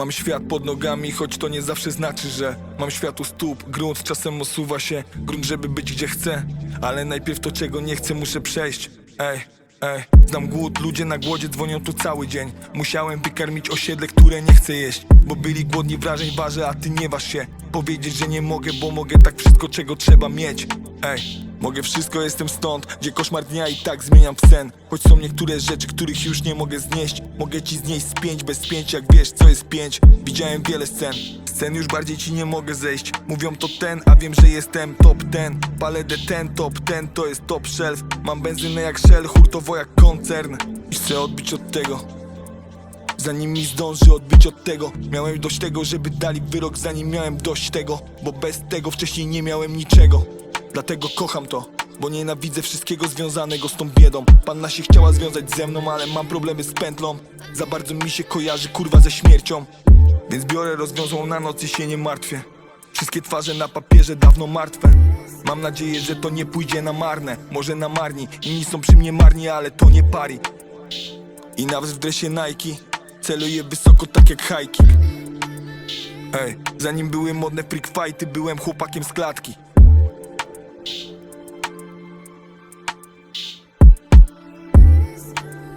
Mam świat pod nogami, choć to nie zawsze znaczy, że Mam świat u stóp, grunt czasem osuwa się Grunt, żeby być gdzie chcę. Ale najpierw to czego nie chcę muszę przejść. Ej, ej, znam głód, ludzie na głodzie dzwonią tu cały dzień. Musiałem wykarmić osiedle, które nie chcę jeść Bo byli głodni wrażeń waży, a ty nie waż się. Powiedzieć, że nie mogę, bo mogę tak wszystko, czego trzeba mieć. Ej, Mogę wszystko, jestem stąd, gdzie koszmar dnia i tak zmieniam w sen. Choć są niektóre rzeczy, których już nie mogę znieść. Mogę ci znieść z pięć bez pięć, jak wiesz co jest pięć. Widziałem wiele scen, scen już bardziej ci nie mogę zejść. Mówią to ten, a wiem, że jestem top ten. Palę de ten, top ten, to jest top shelf. Mam benzynę jak Shell, hurtowo jak koncern. I chcę odbić od tego. Zanim mi zdąży odbić od tego. Miałem dość tego, żeby dali wyrok Zanim miałem dość tego. Bo bez tego wcześniej nie miałem niczego Dlatego kocham to Bo nienawidzę wszystkiego związanego z tą biedą. Panna się chciała związać ze mną Ale mam problemy z pętlą. Za bardzo mi się kojarzy kurwa ze śmiercią. Więc biorę rozwiązą na noc i się nie martwię. Wszystkie twarze na papierze dawno martwe. Mam nadzieję, że to nie pójdzie na marne. Może na marni. Inni są przy mnie marni, ale to nie pari. I nawet w dresie Nike Celuję wysoko tak jak high kick. Ej, zanim były modne freak fighty Byłem chłopakiem z klatki Thank you.